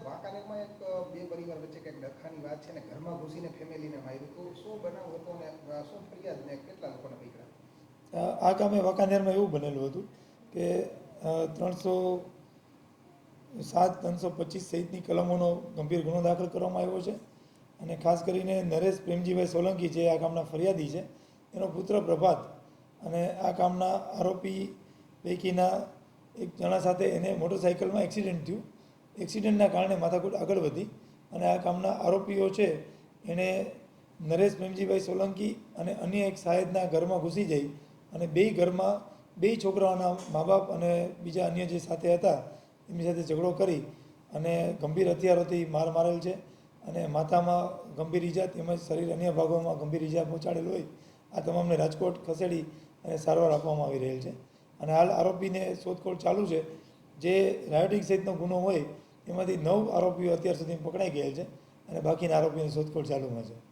વાંકાનેરમાં એક બે પરિવાર વચ્ચે કંઈક ડખાની વાત છે ને ઘરમાં ઘૂસીને ફેમિલીને માર્યું. તો શું બનાવ હતો શું ફરિયાદ ને કેટલા લોકોને પકડ્યા? આ કામે વાંકાનેરમાં એવું બનેલું હતું કે ત્રણસો સાત, ત્રણસો પચીસ સહિતની કલમોનો ગંભીર ગુનો દાખલ કરવામાં આવ્યો છે. અને ખાસ કરીને નરેશ પ્રેમજીભાઈ સોલંકી જે આ કામના ફરિયાદી છે, એનો પુત્ર પ્રભાત અને આ કામના આરોપી પૈકીના એક જણા સાથે એને મોટરસાઇકલમાં એક્સિડન્ટ થયું. એક્સિડન્ટના કારણે માથાકૂટ આગળ વધી અને આ કામના આરોપીઓ છે એણે નરેશ પ્રેમજીભાઈ સોલંકી અને અન્ય એક સાહેબના ઘરમાં ઘૂસી જઈ અને બે ઘરમાં બે છોકરાઓના મા બાપ અને બીજા અન્ય જે સાથે હતા, એમની સાથે ઝઘડો કરી અને ગંભીર હથિયારોથી માર મારેલ છે અને માથામાં ગંભીર ઈજા તેમજ શરીર અન્ય ભાગોમાં ગંભીર ઈજા પહોંચાડેલ હોય, આ તમામને રાજકોટ ખસેડી અને સારવાર આપવામાં આવી રહેલ છે. અને હાલ આરોપીને શોધખોળ ચાલુ છે. જે રાયોટિક સહિતનો ગુનો હોય એમાંથી નવ આરોપીઓ અત્યાર સુધી પકડાઈ ગયેલ છે અને બાકીના આરોપીની શોધખોળ ચાલુમાં છે.